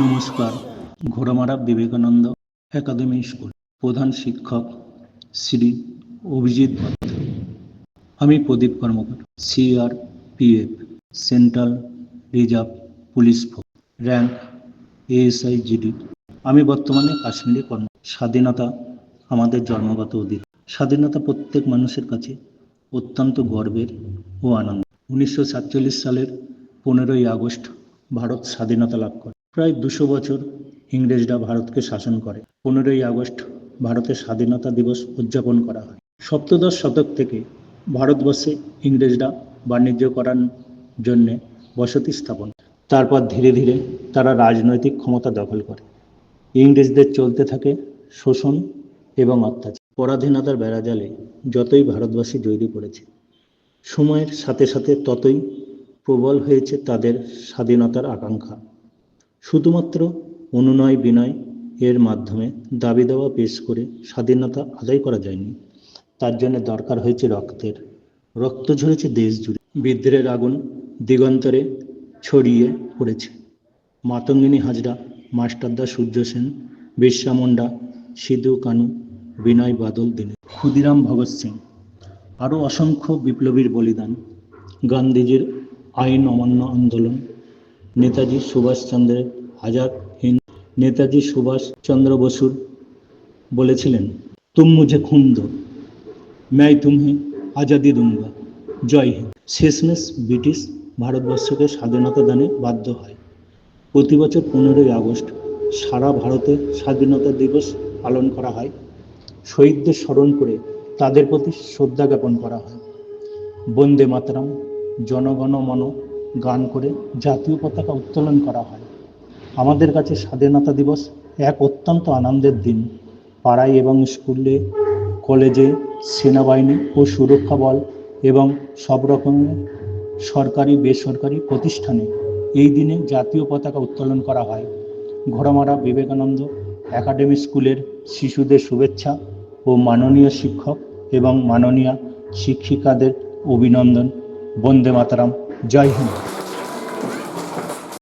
নমস্কার, Ghoramara Vivekananda academy school, প্রধান শিক্ষক শ্রী অভিজিৎ ভট্ট আমি Pradip Karmakar CR PF central reserve police force, rank ASI GD আমি বর্তমানে কাশ্মীরে কর্ম স্বাধীনতা আমাদের জন্মগত অধিকার স্বাধীনতা প্রত্যেক মানুষের কাছে অত্যন্ত গর্বের ও আনন্দ উনিশশো সাতচল্লিশ সালের পনেরোই আগস্ট ভারত স্বাধীনতা লাভ করে। প্রায় দুশো বছর ইংরেজরা ভারতকে শাসন করে। পনেরোই আগস্ট ভারতের স্বাধীনতা দিবস উদযাপন করা হয়। সপ্তদশ শতক থেকে ভারতবর্ষে ইংরেজরা বাণিজ্য করার জন্যে বসতি স্থাপন তারপর ধীরে ধীরে তারা রাজনৈতিক ক্ষমতা দখল করে। ইংরেজদের চলতে থাকে শোষণ এবং অত্যাচার। পরাধীনতার বেড়াজালে যতই ভারতবাসী জড়িয়ে পড়েছে, সময়ের সাথে সাথে ততই প্রবল হয়েছে তাদের স্বাধীনতার আকাঙ্ক্ষা। শুধুমাত্র অনুনয় বিনয় এর মাধ্যমে দাবি দাওয়া পেশ করে স্বাধীনতা আদায় করা যায়নি। তার জন্য দরকার হয়েছে রক্তের। রক্ত ঝরেছে দেশ জুড়ে। বিদ্রোহের আগুন দিগন্তরে ছড়িয়ে পড়েছে। মাতঙ্গিনী হাজরা মাস্টারদা সূর্য সেন, বিরসা মুন্ডা, সিধু কানু, বিনয় বাদল দিনে। ক্ষুদিরাম ভগৎ সিং। আরও অসংখ্য বিপ্লবীর বলিদান। গান্ধীজির আইন অমান্য আন্দোলন। নেতাজি সুভাষচন্দ্রের হাজার হিন্দ নেতাজি সুভাষচন্দ্র বসুর বলেছিলেন, তুম মুঝে খুন দো, ম্যাই তুমি আজাদি দুঙ্গা, জয় হিন্দ। শেষমেশ ব্রিটিশ ভারতবর্ষকে স্বাধীনতা দানে বাধ্য হয়। প্রতি বছর পনেরোই আগস্ট সারা ভারতে স্বাধীনতা দিবস পালন করা হয়। শহীদদের স্মরণ করে তাদের প্রতি শ্রদ্ধা জ্ঞাপন করা হয়। বন্দে মাতরম জনগণ মন গান করে জাতীয় পতাকা উত্তোলন করা হয়। আমাদের কাছে স্বাধীনতা দিবস এক অত্যন্ত আনন্দের দিন। পাড়ায় এবং স্কুলে, কলেজে সেনাবাহিনী ও সুরক্ষা বল এবং সব রকমের সরকারি, বেসরকারি প্রতিষ্ঠানে এই দিনে জাতীয় পতাকা উত্তোলন করা হয়। ঘোড়ামারা বিবেকানন্দ একাডেমি স্কুলের শিশুদের শুভেচ্ছা ও মাননীয় শিক্ষক এবং মাননীয় শিক্ষিকাদের অভিনন্দন। বন্দে মাতারাম জয় হিন্দ।